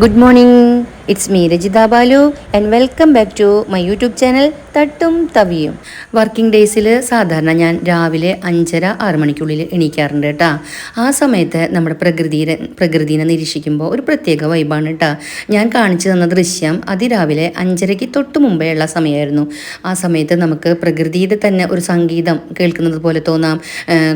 Good morning it's me Rajitha Balu and welcome back to my YouTube channel Thattum Thaviyum working ഡേയ്സിൽ സാധാരണ ഞാൻ രാവിലെ അഞ്ചര ആറ് മണിക്കുള്ളിൽ എണീക്കാറുണ്ട് കേട്ടോ ആ സമയത്ത് നമ്മുടെ പ്രകൃതിയെ പ്രകൃതിനെ നിരീക്ഷിക്കുമ്പോൾ ഒരു പ്രത്യേക വൈബാണ് കേട്ടോ ഞാൻ കാണിച്ചു തന്ന ദൃശ്യം അതിരാവിലെ അഞ്ചരയ്ക്ക് തൊട്ട് മുമ്പേ ഉള്ള സമയമായിരുന്നു ആ സമയത്ത് നമുക്ക് പ്രകൃതിയുടെ തന്നെ ഒരു സംഗീതം കേൾക്കുന്നത് പോലെ തോന്നാം.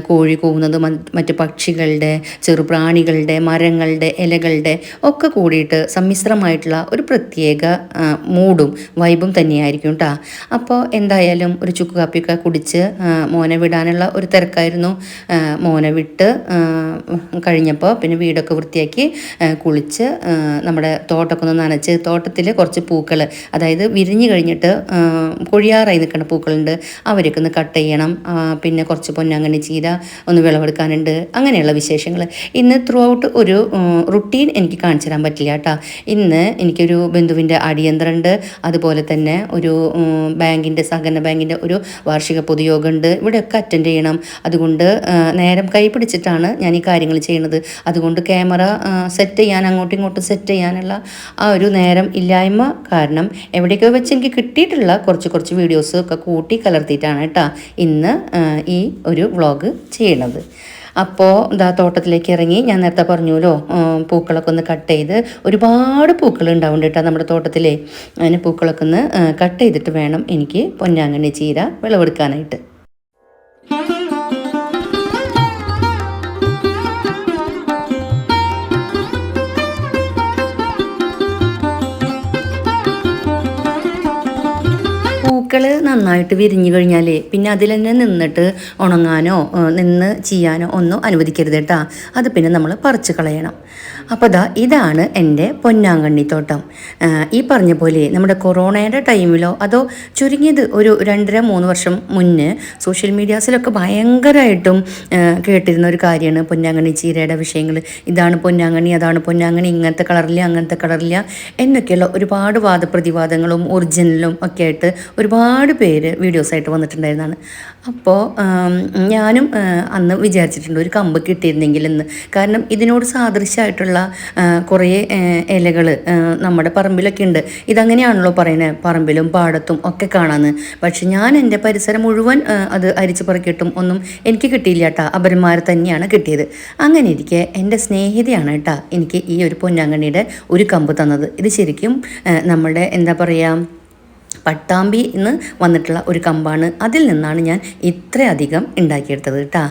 കോഴി കൂവുന്നത് മറ്റ് പക്ഷികളുടെ ചെറുപ്രാണികളുടെ മരങ്ങളുടെ ഇലകളുടെ ഒക്കെ കൂടിയിട്ട് സമ്മിശ്രമായിട്ടുള്ള ഒരു പ്രത്യേക മൂഡും വൈബും തന്നെയായിരിക്കും കേട്ടോ അപ്പോൾ എന്തായാലും ഒരു ചുക്ക് കാപ്പിയൊക്കെ കുടിച്ച് മോനെ വിടാനുള്ള ഒരു തിരക്കായിരുന്നു. മോനെ വിട്ട് കഴിഞ്ഞപ്പോൾ പിന്നെ വീടൊക്കെ വൃത്തിയാക്കി കുളിച്ച് നമ്മുടെ തോട്ടമൊക്കെ ഒന്ന് നനച്ച് തോട്ടത്തിൽ കുറച്ച് പൂക്കൾ അതായത് വിരിഞ്ഞു കഴിഞ്ഞിട്ട് കൊഴിയാറായി നിൽക്കുന്ന പൂക്കളുണ്ട്. അവരൊക്കെ ഒന്ന് കട്ട് ചെയ്യണം. പിന്നെ കുറച്ച് പൊന്നാങ്കണ്ണി ചീര ഒന്ന് വിളവെടുക്കാനുണ്ട്. അങ്ങനെയുള്ള വിശേഷങ്ങൾ ഇന്ന് ത്രൂ ഔട്ട് ഒരു റുട്ടീൻ എനിക്ക് കാണിച്ചു തരാൻ പറ്റില്ല കേട്ടോ ഇന്ന് എനിക്കൊരു ബന്ധുവിന്റെ അടിയന്തരമുണ്ട് അതുപോലെ തന്നെ ഒരു ബാങ്കിന്റെ സഹകരണ ബാങ്കിന്റെ ഒരു വാർഷിക പൊതുയോഗമുണ്ട്. ഇവിടെയൊക്കെ അറ്റൻഡ് ചെയ്യണം. അതുകൊണ്ട് നേരം കൈ പിടിച്ചിട്ടാണ് ഞാൻ ഈ കാര്യങ്ങൾ ചെയ്യുന്നത്. അതുകൊണ്ട് ക്യാമറ സെറ്റ് ചെയ്യാൻ അങ്ങോട്ടും ഇങ്ങോട്ടും സെറ്റ് ചെയ്യാനുള്ള ആ ഒരു നേരം ഇല്ലായ്മ കാരണം എവിടെയൊക്കെ വെച്ച് എനിക്ക് കിട്ടിയിട്ടുള്ള കുറച്ച് കുറച്ച് വീഡിയോസ് ഒക്കെ കൂട്ടി കലർത്തിയിട്ടാണ് കേട്ടോ ഇന്ന് ഈ ഒരു വ്ളോഗ് ചെയ്യണത്. അപ്പോൾ ഇതാ തോട്ടത്തിലേക്ക് ഇറങ്ങി ഞാൻ നേരത്തെ പറഞ്ഞുല്ലോ പൂക്കളൊക്കെ ഒന്ന് കട്ട് ചെയ്ത് ഒരുപാട് പൂക്കൾ ഉണ്ടാവും കേട്ടോ നമ്മുടെ തോട്ടത്തിലെ. അതിന് പൂക്കളൊക്കെ ഒന്ന് കട്ട് ചെയ്തിട്ട് വേണം എനിക്ക് പൊന്നാങ്കണ്ണി ചീര വിളവെടുക്കാനായിട്ട്. പൂക്കൾ നന്നായിട്ട് വിരിഞ്ഞു കഴിഞ്ഞാൽ പിന്നെ അതിൽ തന്നെ നിന്നിട്ട് ഉണങ്ങാനോ നിന്ന് ചെയ്യാനോ ഒന്നും അനുവദിക്കരുത് കേട്ടോ. അത് പിന്നെ നമ്മൾ പറിച്ചു കളയണം. അപ്പോൾ ദാ ഇതാണ് എന്റെ പൊന്നാങ്കണ്ണിത്തോട്ടം തോട്ടം. ഈ പറഞ്ഞ പോലെ നമ്മുടെ കൊറോണയുടെ ടൈമിലോ അതോ ചുരുങ്ങിയത് ഒരു രണ്ടര മൂന്ന് വർഷം മുന്നേ സോഷ്യൽ മീഡിയാസിലൊക്കെ ഭയങ്കരമായിട്ടും കേട്ടിരുന്ന ഒരു കാര്യമാണ് പൊന്നാങ്കണ്ണി ചീരയുടെ വിഷയങ്ങൾ ഇതാണ് പൊന്നാങ്കണ്ണി അതാണ് പൊന്നാങ്കണ്ണി ഇങ്ങനത്തെ കളറില്ല അങ്ങനത്തെ കളറില്ല എന്നൊക്കെയുള്ള ഒരുപാട് വാദപ്രതിവാദങ്ങളും ഒറിജിനലും ഒക്കെ ആയിട്ട് ഒരുപാട് പേര് വീഡിയോസായിട്ട് വന്നിട്ടുണ്ടായിരുന്നതാണ് അപ്പോൾ ഞാനും അന്ന് വിചാരിച്ചിട്ടുണ്ട് ഒരു കമ്പ് കിട്ടിയിരുന്നെങ്കിൽ എന്ന്. കാരണം ഇതിനോട് സാദൃശ്യമായിട്ടുള്ള കുറേ ഇലകൾ നമ്മുടെ പറമ്പിലൊക്കെ ഉണ്ട്. ഇതങ്ങനെയാണല്ലോ പറയുന്നത് പറമ്പിലും പാടത്തും ഒക്കെ കാണാമെന്ന് പക്ഷെ ഞാൻ എന്റെ പരിസരം മുഴുവൻ അത് അരിച്ചു പറക്കിട്ടും ഒന്നും എനിക്ക് കിട്ടിയില്ല കേട്ടോ അപരന്മാരെ തന്നെയാണ് കിട്ടിയത്. അങ്ങനെ ഇരിക്കെ എന്റെ സ്നേഹിതയാണ് കേട്ടോ എനിക്ക് ഈ ഒരു പൊന്നാങ്കണ്ണിയുടെ ഒരു കമ്പ് തന്നത്. ഇത് ശരിക്കും നമ്മുടെ എന്താ പറയുക പട്ടാമ്പി എന്ന് വന്നിട്ടുള്ള ഒരു കമ്പാണ്. അതിൽ നിന്നാണ് ഞാൻ ഇത്രയധികം ഉണ്ടാക്കിയെടുത്തത് കേട്ടാ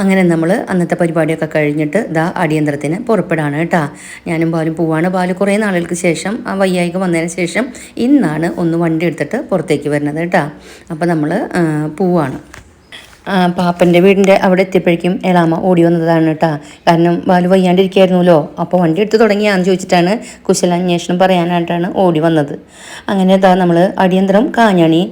അങ്ങനെ നമ്മൾ അന്നത്തെ പരിപാടിയൊക്കെ കഴിഞ്ഞിട്ട് ദാ അടിയന്തരത്തിന് പുറപ്പെടാണ് കേട്ടാ ഞാനും പാലും പോവാണ്. പാൽ കുറേ നാളുകൾക്ക് ശേഷം ആ വയ്യായിക വന്നതിന് ശേഷം ഇന്നാണ് ഒന്ന് വണ്ടി എടുത്തിട്ട് പുറത്തേക്ക് വരുന്നത് കേട്ടാ അപ്പോൾ നമ്മൾ പോവാണ്. പാപ്പന്റെ വീടിന്റെ അവിടെ എത്തിയപ്പോഴേക്കും എളാമ ഓടി വന്നതാണ് കേട്ടോ. കാരണം ബാലു വയ്യാണ്ടിരിക്കായിരുന്നല്ലോ. അപ്പോൾ വണ്ടി എടുത്ത് തുടങ്ങിയാന്ന് ചോദിച്ചിട്ടാണ് കുശലാന്വേഷണം പറയാനായിട്ടാണ് ഓടി വന്നത്. അങ്ങനെ ഇതാ നമ്മൾ അടിയന്തരം കാഞ്ഞണി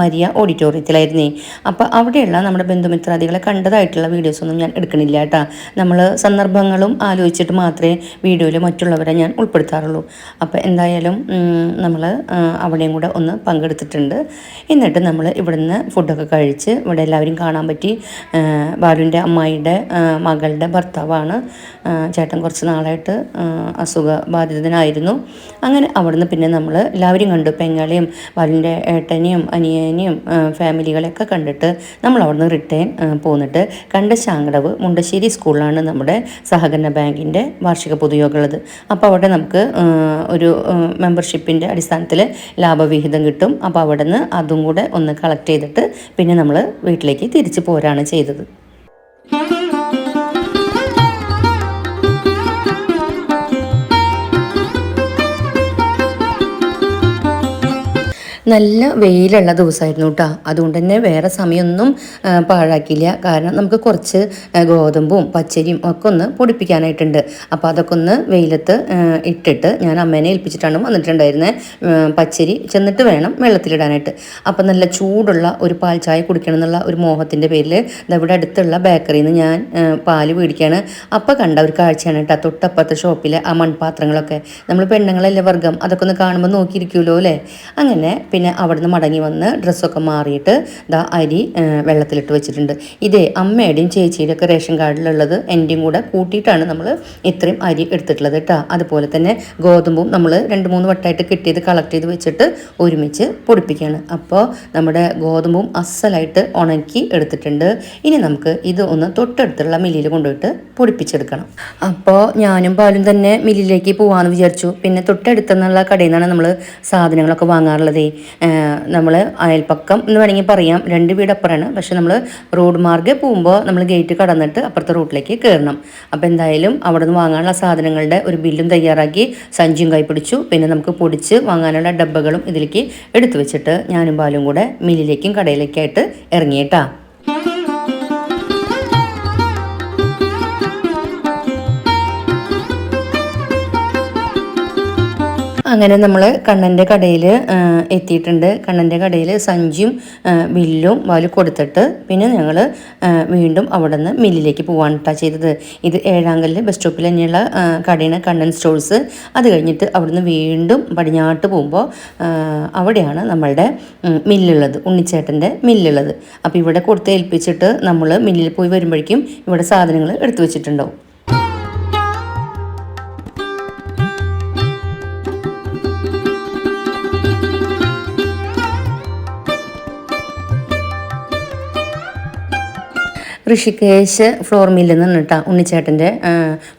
മരിയ ഓഡിറ്റോറിയത്തിലായിരുന്നേ. അപ്പോൾ അവിടെയുള്ള നമ്മുടെ ബന്ധുമിത്രാദികളെ കണ്ടതായിട്ടുള്ള വീഡിയോസൊന്നും ഞാൻ എടുക്കണില്ല കേട്ടോ. നമ്മൾ സന്ദർഭങ്ങളും ആലോചിച്ചിട്ട് മാത്രമേ വീഡിയോയിൽ മറ്റുള്ളവരെ ഞാൻ ഉൾപ്പെടുത്താറുള്ളൂ. അപ്പോൾ എന്തായാലും നമ്മൾ അവിടെയും കൂടെ ഒന്ന് പങ്കെടുത്തിട്ടുണ്ട്. എന്നിട്ട് നമ്മൾ ഇവിടുന്ന് ഫുഡൊക്കെ കഴിച്ച് ഇവിടെ എല്ലാവരും കാണാൻ പറ്റി. ബാലുവിന്റെ അമ്മായിയുടെ മകളുടെ ഭർത്താവാണ്. ചേട്ടൻ കുറച്ച് നാളായിട്ട് അസുഖ ബാധിതനായിരുന്നു അങ്ങനെ അവിടുന്ന് പിന്നെ നമ്മൾ എല്ലാവരും കണ്ടു. പെങ്ങളെയും ബാലുവിന്റെ ഏട്ടനെയും അനിയനെയും ഫാമിലികളെയൊക്കെ കണ്ടിട്ട് നമ്മൾ അവിടുന്ന് റിട്ടേൺ പോന്നിട്ട് കണ്ട ശാങ്കടവ് മുണ്ടശ്ശേരി സ്കൂളിലാണ് നമ്മുടെ സഹകരണ ബാങ്കിന്റെ വാർഷിക പൊതുയോഗമുള്ളത് അപ്പോൾ അവിടെ നമുക്ക് ഒരു മെമ്പർഷിപ്പിന്റെ അടിസ്ഥാനത്തിൽ ലാഭവിഹിതം കിട്ടും. അപ്പോൾ അവിടെ നിന്ന് അതും കൂടെ ഒന്ന് കളക്ട് ചെയ്തിട്ട് പിന്നെ നമ്മൾ വീട്ടിലേക്ക് തിരിച്ചു പോരാണ് ചെയ്തത്. നല്ല വെയിലുള്ള ദിവസമായിരുന്നു കേട്ടോ അതുകൊണ്ട് തന്നെ വേറെ സമയമൊന്നും പാഴാക്കിയില്ല. കാരണം നമുക്ക് കുറച്ച് ഗോതമ്പും പച്ചരിയും ഒക്കെ ഒന്ന് പൊടിപ്പിക്കാനായിട്ടുണ്ട്. അപ്പോൾ അതൊക്കെ ഒന്ന് വെയിലത്ത് ഇട്ടിട്ട് ഞാൻ അമ്മേനെ ഏൽപ്പിച്ചിട്ടാണ് വന്നിട്ടുണ്ടായിരുന്നത് പച്ചരി ചെന്നിട്ട് വേണം വെള്ളത്തിലിടാനായിട്ട്. അപ്പം നല്ല ചൂടുള്ള ഒരു പാൽ ചായ കുടിക്കണം എന്നുള്ള ഒരു മോഹത്തിന്റെ പേരിൽ ഇവിടെ അടുത്തുള്ള ബേക്കറിയിൽ നിന്ന് ഞാൻ പാൽ മേടിക്കുകയാണ് അപ്പോൾ കണ്ട ഒരു കാഴ്ചയാണ് കേട്ടോ തൊട്ടപ്പുറത്തെ ഷോപ്പിലെ ആ മൺപാത്രങ്ങളൊക്കെ. നമ്മൾ പെണ്ണുങ്ങളല്ലേ വർഗം? അതൊക്കെ ഒന്ന് കാണുമ്പോൾ നോക്കിയിരിക്കുമല്ലോ അല്ലേ? അങ്ങനെ പിന്നെ അവിടുന്ന് മടങ്ങി വന്ന് ഡ്രസ്സൊക്കെ മാറിയിട്ട് ദാ അരി വെള്ളത്തിലിട്ട് വെച്ചിട്ടുണ്ട്. ഇതേ അമ്മയുടെയും ചേച്ചിയുടെ ഒക്കെ റേഷൻ കാർഡിലുള്ളത് എന്റെയും കൂടെ കൂട്ടിയിട്ടാണ് നമ്മൾ ഇത്രയും അരി എടുത്തിട്ടുള്ളത് കേട്ടോ അതുപോലെ തന്നെ ഗോതമ്പും നമ്മൾ രണ്ട് മൂന്ന് വട്ടമായിട്ട് കിട്ടിയത് കളക്ട് ചെയ്ത് വെച്ചിട്ട് ഒരുമിച്ച് പൊടിപ്പിക്കുകയാണ്. അപ്പോൾ നമ്മുടെ ഗോതമ്പും അസലായിട്ട് ഉണക്കി എടുത്തിട്ടുണ്ട്. ഇനി നമുക്ക് ഇത് ഒന്ന് തൊട്ടടുത്തുള്ള മില്ലിൽ കൊണ്ടുപോയിട്ട് പൊടിപ്പിച്ചെടുക്കണം. അപ്പോൾ ഞാനും പാലും തന്നെ മില്ലിലേക്ക് പോകാമെന്ന് വിചാരിച്ചു. പിന്നെ തൊട്ടടുത്തുള്ള കടയിൽ നിന്നാണ് നമ്മൾ സാധനങ്ങളൊക്കെ വാങ്ങാറുള്ളത്. നമ്മൾ അയൽപ്പക്കം എന്ന് വേണമെങ്കിൽ പറയാം. രണ്ട് വീട് അപ്പുറമാണ് പക്ഷെ നമ്മൾ റോഡ് മാർഗെ പോകുമ്പോൾ നമ്മൾ ഗേറ്റ് കടന്നിട്ട് അപ്പുറത്തെ റൂട്ടിലേക്ക് കയറണം. അപ്പോൾ എന്തായാലും അവിടെ നിന്ന് വാങ്ങാനുള്ള സാധനങ്ങളുടെ ഒരു ബില്ലും തയ്യാറാക്കി സഞ്ചിയും കൈപ്പിടിച്ചു പിന്നെ നമുക്ക് പൊടിച്ച് വാങ്ങാനുള്ള ഡബ്ബകളും ഇതിലേക്ക് എടുത്തു വെച്ചിട്ട് ഞാനും പാലും കൂടെ മില്ലിലേക്കും കടയിലേക്കായിട്ട് ഇറങ്ങിയിട്ടാ. അങ്ങനെ നമ്മൾ കണ്ണന്റെ കടയിൽ എത്തിയിട്ടുണ്ട്. കണ്ണന്റെ കടയിൽ സഞ്ചിയും ബില്ലും വാൽ കൊടുത്തിട്ട് പിന്നെ ഞങ്ങൾ വീണ്ടും അവിടെ നിന്ന് മില്ലിലേക്ക് പോവാണ് കേട്ടോ ചെയ്തത്. ഇത് ഏഴാങ്കലിൽ ബസ് സ്റ്റോപ്പിൽ തന്നെയുള്ള കടയാണ് കണ്ണൻ സ്റ്റോഴ്സ്. അത് കഴിഞ്ഞിട്ട് അവിടുന്ന് വീണ്ടും പടിഞ്ഞാട്ട് പോകുമ്പോൾ അവിടെയാണ് നമ്മളുടെ മില്ലുള്ളത് ഉണ്ണിച്ചേട്ടന്റെ മില്ലുള്ളത്. അപ്പോൾ ഇവിടെ കൊടുത്ത് ഏൽപ്പിച്ചിട്ട് നമ്മൾ മില്ലിൽ പോയി വരുമ്പോഴേക്കും ഇവിടെ സാധനങ്ങൾ എടുത്തു വെച്ചിട്ടുണ്ടാവും. ഋഷികേശ് ഫ്ലോർ മില്ല് എന്നാണ് കേട്ടോ ഉണ്ണിച്ചേട്ടന്റെ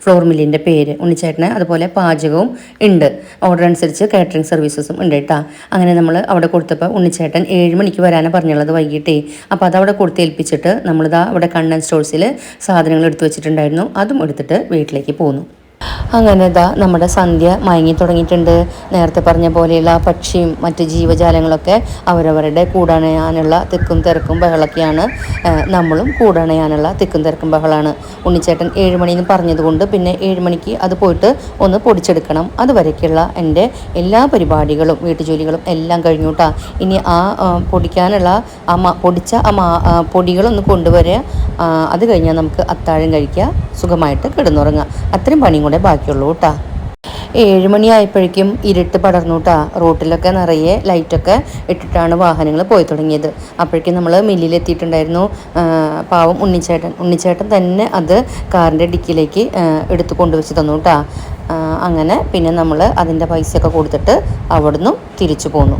ഫ്ലോർ മില്ലിന്റെ പേര്. ഉണ്ണിച്ചേട്ടന് അതുപോലെ പാചകവും ഉണ്ട്. ഓർഡർ അനുസരിച്ച് കാറ്ററിംഗ് സർവീസസും ഉണ്ട് കേട്ടോ അങ്ങനെ നമ്മൾ അവിടെ കൊടുത്തപ്പോൾ ഉണ്ണിച്ചേട്ടൻ ഏഴ് മണിക്ക് വരാനാണ് പറഞ്ഞുള്ളത് വൈകിട്ടേ. അപ്പോൾ അതവിടെ കൊടുത്ത് ഏൽപ്പിച്ചിട്ട് നമ്മളിതാ അവിടെ കണ്ണൻ സ്റ്റോഴ്സിൽ സാധനങ്ങൾ എടുത്തു വെച്ചിട്ടുണ്ടായിരുന്നു. അതും എടുത്തിട്ട് വീട്ടിലേക്ക് പോന്നു. അങ്ങനെ ഇതാ നമ്മുടെ സന്ധ്യ മയങ്ങി തുടങ്ങിയിട്ടുണ്ട്. നേരത്തെ പറഞ്ഞ പോലെയുള്ള പക്ഷിയും മറ്റ് ജീവജാലങ്ങളൊക്കെ അവരവരുടെ കൂടണയാനുള്ള തിക്കും തിരക്കും ബഹളൊക്കെയാണ്. നമ്മളും കൂടണയാനുള്ള തിക്കും തിരക്കും ബഹളാണ്. ഉണ്ണിച്ചേട്ടൻ ഏഴ് മണിന്ന് പറഞ്ഞതുകൊണ്ട് പിന്നെ ഏഴ് മണിക്ക് അത് പോയിട്ട് ഒന്ന് പൊടിച്ചെടുക്കണം. അതുവരേക്കുള്ള എന്റെ എല്ലാ പരിപാടികളും വീട്ടുജോലികളും എല്ലാം കഴിഞ്ഞു കേട്ടോ ഇനി ആ പൊടിക്കാനുള്ള ആ പൊടിച്ച ആ, പൊടികളൊന്ന് കൊണ്ടുവരിക അത് കഴിഞ്ഞാൽ നമുക്ക് അത്താഴം കഴിക്കുക സുഖമായിട്ട് കിടന്നുറങ്ങുക അത്രയും പണിയും കൂടെ ബാക്കിയുള്ളൂ കേട്ടോ ഏഴ് മണിയായപ്പോഴേക്കും ഇരുട്ട് പടർന്നു കേട്ടോ റോട്ടിലൊക്കെ നിറയെ ലൈറ്റൊക്കെ ഇട്ടിട്ടാണ് വാഹനങ്ങൾ പോയി തുടങ്ങിയത്. അപ്പോഴേക്കും നമ്മൾ മില്ലിലെത്തിയിട്ടുണ്ടായിരുന്നു. പാവം ഉണ്ണിച്ചേട്ടൻ. ഉണ്ണിച്ചേട്ടൻ തന്നെ അത് കാറിന്റെ ഡിക്കിയിലേക്ക് എടുത്ത് കൊണ്ടുവച്ച് തന്നു കേട്ടോ അങ്ങനെ പിന്നെ നമ്മൾ അതിന്റെ പൈസയൊക്കെ കൊടുത്തിട്ട് അവിടുന്ന് തിരിച്ചു പോന്നു.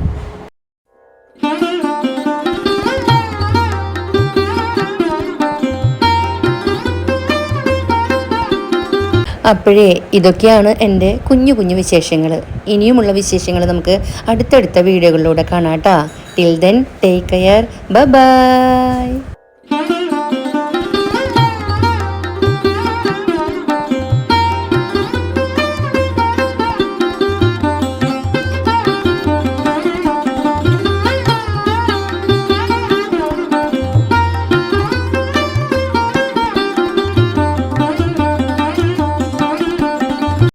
അപ്പോഴേ ഇതൊക്കെയാണ് എന്റെ കുഞ്ഞു കുഞ്ഞു വിശേഷങ്ങൾ. ഇനിയുമുള്ള വിശേഷങ്ങൾ നമുക്ക് അടുത്തടുത്ത വീഡിയോകളിലൂടെ കാണാം till then take care bye